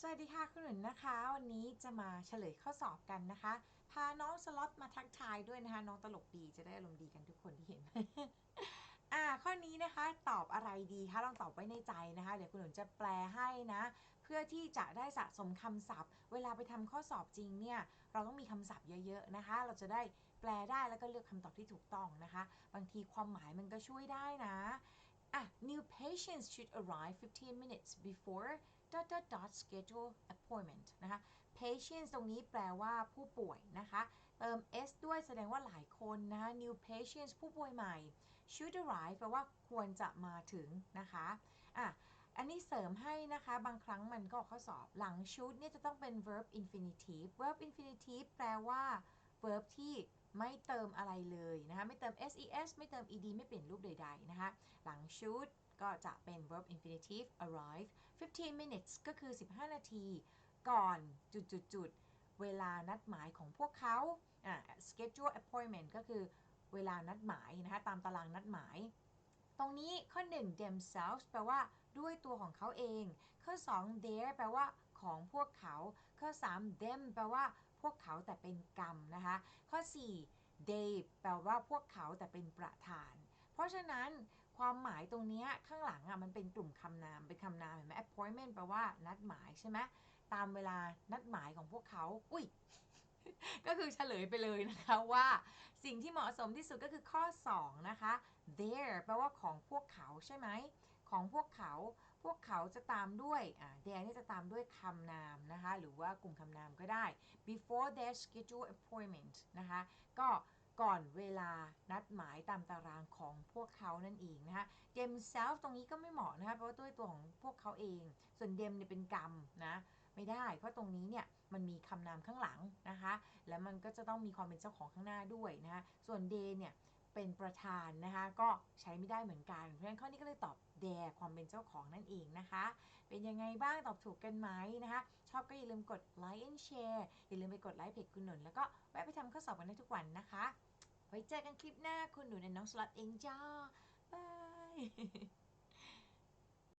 สวัสดีค่ะคุณหนุนนะคะ วันนี้จะมาเฉลยข้อสอบกันนะคะ พาน้องสล็อตมาทักทายด้วยนะคะ น้องตลกดีจะได้อารมณ์ดีกันทุกคนที่เห็น อ่าข้อนี้นะคะตอบอะไรดีคะลองตอบไว้ในใจนะคะ เดี๋ยวคุณหนุนจะแปลให้นะ เพื่อที่จะได้สะสมคำศัพท์ เวลาไปทำข้อสอบจริงเนี่ยเราต้องมีคำศัพท์เยอะๆนะคะ เราจะได้แปลได้แล้วก็เลือกคำตอบที่ถูกต้องนะคะ บางทีความหมายมันก็ช่วยได้นะ อะ new patients should arrive 15 minutes before dot dot dot schedule appointment นะคะ patients ตรงนี้แปลว่าผู้ป่วยนะคะ เติม s ด้วยแสดงว่าหลายคนนะคะ new patients ผู้ป่วยใหม่ should arrive แปลว่าควรจะมาถึงนะคะอะอันนี้เสริมให้นะคะ บางครั้งมันก็ข้อสอบหลัง should เนี่ยจะต้องเป็น verb infinitive verb infinitive แปลว่า verb ที่ ไม่เติมอะไรเลยนะคะ ไม่เติม ses ไม่เติม ed ไม่เปลี่ยนรูปใดๆนะคะ หลัง should ก็จะเป็น verb infinitive arrive 15 minutes ก็คือ 15 นาที ก่อนจุดๆๆ เวลานัดหมายของพวกเขา schedule appointment ก็คือเวลานัดหมายนะคะ ตามตารางนัดหมาย ตรงนี้ข้อ 1 themselves แปลว่าด้วยตัวของเขาเอง ข้อ 2 their แปลว่าของพวกเขา ข้อ 3 them แปลว่า วกเขาแต่เป็นกรรมนะคะ ข้อ 4 they แปลว่าพวกเขาแต่เป็นประธาน เพราะฉะนั้นความหมายตรงนี้ข้างหลังอะมันเป็นกลุ่มคำนามเป็นคำนามเห็นไหม appointment แปลว่านัดหมายใช่ไหมตามเวลานัดหมายของพวกเขา อุ้ยก็คือเฉลยไปเลยนะคะว่าสิ่งที่เหมาะสมที่สุดก็คือข้อ 2 นะคะ their แปลว่าของพวกเขาใช่ไหม ของพวกเขา พวกเขาจะตามด้วยอ่า their นี่จะตามด้วยคำนามนะคะ หรือว่ากลุ่มคำนามก็ได้ before their schedule appointment นะคะ ก็ก่อนเวลานัดหมายตามตารางของพวกเขานั่นเองนะคะ themselves ตรงนี้ก็ไม่เหมาะนะคะ เพราะว่าด้วยตัวของพวกเขาเอง ส่วน them เนี่ยเป็นกรรมนะไม่ได้ เพราะตรงนี้เนี่ยมันมีคำนามข้างหลังนะคะ แล้วมันก็จะต้องมีความเป็นเจ้าของข้างหน้าด้วยนะคะส่วน they เนี่ย เป็นประธานนะคะ ก็ใช้ไม่ได้เหมือนกัน เพราะฉะนั้นข้อนี้ก็เลยตอบแดความเป็นเจ้าของนั่นเองนะคะ เป็นยังไงบ้างตอบถูกกันไหมนะคะ ชอบก็อย่าลืมกดไลค์ and share อย่าลืมไปกดไลค์เพจคุณหนุนแล้วก็แวะไปทำข้อสอบกันได้ทุกวันนะคะ ไว้เจอกันคลิปหน้าคุณหนุนและน้องสล็อตเองจ้าบาย